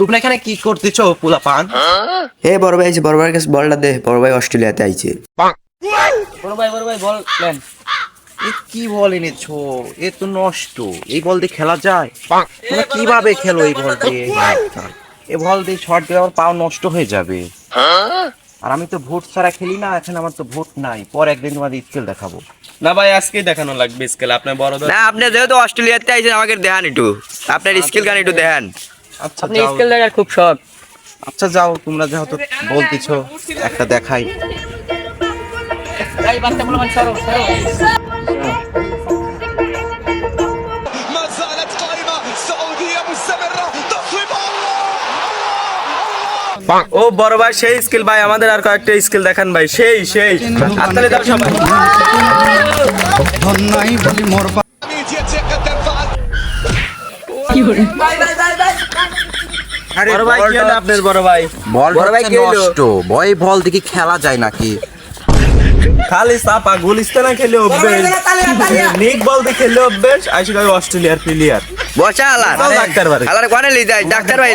তোমরা এখানে কি করতেছো পান হ্যাঁ? হে বড় ভাই বড় কাছে বলটা দে বড় ভাই অস্ট্রেলিয়াতে আইছে। এ কি বল এনেছো? এ তো নষ্ট। এই বল দিয়ে খেলা যায়? কীভাবে খেলো এই বল দিয়ে? এ বল দিয়ে শর্ট দিলে আমার পাও নষ্ট হয়ে যাবে। হ্যাঁ? আর আমি তো ভোট ছাড়া খেলি না এখন আমার তো ভোট নাই। পর একদিন তোমাদের স্কেল দেখাবো। না ভাই আজকেই দেখানো লাগবে স্কেল আপনার বড় না আপনি যেহেতু অস্ট্রেলিয়াতে আইছেন আমাকে দেখান একটু। আপনার স্কেল গান একটু দেখান। আচ্ছা আপনি স্কেল দেখার খুব শখ। আচ্ছা যাও তোমরা যেহেতু বলতেছো একটা দেখাই। ও বড় ভাই সেই স্কিল ভাই আমাদের আর কয়েকটা স্কিল দেখান ভাই। সেই সেই। আত্মালে দাও সবাই। বলি মোর বল দেখি খেলা যায় নাকি? অভ্যেস। নিক অভ্যেস। অস্ট্রেলিয়ার প্লেয়ার বসা ডাক্তার ভাই আলার লি যায়? ডাক্তার ভাই